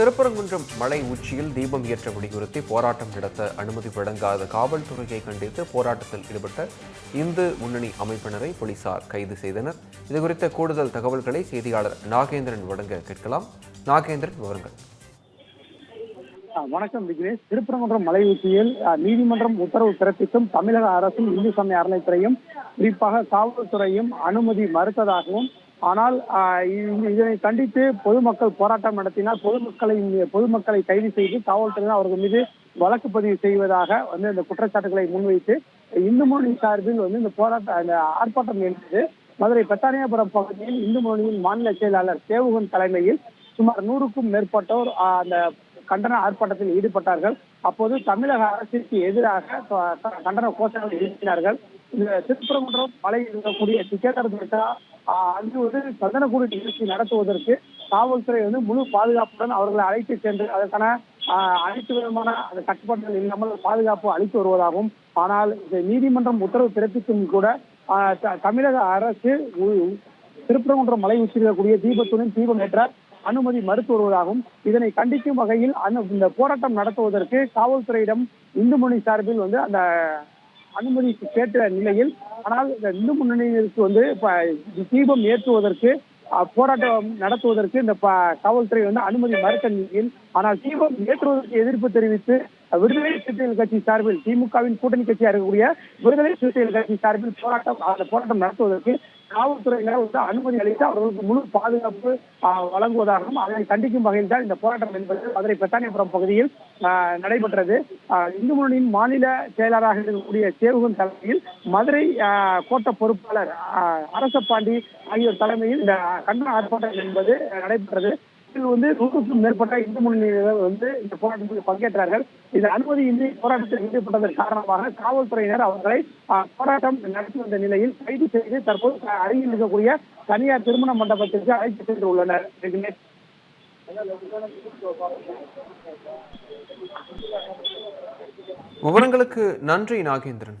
திருப்பரங்குன்றம் மலை உச்சியில் தீபம் ஏற்ற வலியுறுத்தி போராட்டம் நடத்த அனுமதி வழங்காத காவல்துறையை கண்டித்து போராட்டத்தில் ஈடுபட்ட இந்து முன்னணி அமைப்பினரை போலீசார் கைது செய்தனர். இதுகுறித்த கூடுதல் தகவல்களை செய்தியாளர் நாகேந்திரன் வழங்க கேட்கலாம். நாகேந்திரன் விவரங்கள். வணக்கம் விக்னேஷ். திருப்பரங்குன்றம் மலை உச்சியில் நீதிமன்றம் உத்தரவு பிறப்பித்தும் தமிழக அரசும் இந்து சமய அறநிலைத்துறையும் குறிப்பாக காவல்துறையும் அனுமதி மறுத்ததாகவும் ஆனால் இதனை கண்டித்து பொதுமக்கள் போராட்டம் நடத்தினால் பொதுமக்களை பொதுமக்களை கைது செய்து காவல்துறையினர் அவர்கள் மீது வழக்கு பதிவு செய்வதாக வந்து இந்த குற்றச்சாட்டுகளை முன்வைத்து இந்து மொழி சார்பில் வந்து இந்த போராட்ட அந்த ஆர்ப்பாட்டம் என்பது மதுரை பெத்தானியாபுரம் பகுதியில் இந்து மொழியின் மாநில செயலாளர் சேவுகன் தலைமையில் சுமார் நூறுக்கும் மேற்பட்டோர் அந்த கண்டன ஆர்ப்பாட்டத்தில் ஈடுபட்டார்கள். அப்போது தமிழக அரசிற்கு எதிராக கண்டன கோஷங்கள் எழுப்பினார்கள். இந்த திருப்பரங்குன்றம் மலையில் இருக்கக்கூடிய டிக்கெட்டர் பேட்டா அங்கு வந்து சந்தனக்கூடு நிகழ்ச்சி நடத்துவதற்கு காவல்துறை வந்து முழு பாதுகாப்புடன் அவர்களை அழைத்து சென்று அதற்கான அனைத்து விதமான அந்த கட்டுப்பாடுகள் இல்லாமல் பாதுகாப்பு அளித்து வருவதாகவும் ஆனால் நீதிமன்றம் உத்தரவு பிறப்பித்தும் கூட த- தமிழக அரசு திருப்பரங்குன்றம் மலை உச்சிருக்கக்கூடிய தீபத்துடன் தீபம் ஏற்ற அனுமதி மறுத்து வருவதாகவும் இதனை கண்டிக்கும் வகையில் அந்த இந்த போராட்டம் நடத்துவதற்கு காவல்துறையிடம் இந்து சார்பில் வந்து அந்த அனுமதி கேட்ட நிலையில் ஆனால் இந்த இந்து முன்னணியினருக்கு வந்து தீபம் ஏற்றுவதற்கு அஹ், போராட்டம் நடத்துவதற்கு இந்த காவல்துறை வந்து அனுமதி மறுத்த நிலையில் ஆனால் தீபம் ஏற்றுவதற்கு எதிர்ப்பு தெரிவித்து விடுதலை சிறுத்தைகள் கட்சி சார்பில் திமுகவின் கூட்டணி கட்சியாக இருக்கக்கூடிய விடுதலை சிறுத்தைகள் கட்சி சார்பில் போராட்டம் அந்த போராட்டம் நடத்துவதற்கு காவல்துறையினர் வந்து அனுமதி அளித்து அவர்களுக்கு முழு பாதுகாப்பு வழங்குவதாகவும் அதனை கண்டிக்கும் வகையில் தான் இந்த போராட்டம் என்பது மதுரை பெத்தானியபுரம் பகுதியில் ஆஹ், நடைபெற்றது. ஆஹ், இந்து முன்னணியின் மாநில செயலராக இருக்கக்கூடிய சேவுகன் தலைமையில் மதுரை ஆஹ், கோட்ட பொறுப்பாளர் ஆஹ், அரசப்பாண்டி ஆகியோர் தலைமையில் இந்த கண்டன ஆர்ப்பாட்டம் என்பது நடைபெற்றது. இதில் வந்து நூற்றுக்கும் மேற்பட்ட இந்து முன்னணியினர் வந்து இந்த போராட்டத்தில் பங்கேற்றார்கள். இந்த அனுமதியின்றி போராட்டத்தில் ஈடுபட்டதன் காரணமாக காவல்துறையினர் அவர்களை போராட்டம் நடத்தி வந்த நிலையில் கைது செய்து தற்போது அருகில் இருக்கக்கூடிய தனியார் திருமண மண்டபத்திற்கு அழைத்து சென்று உள்ளனர் விவரங்களுக்கு நன்றி நாகேந்திரன்.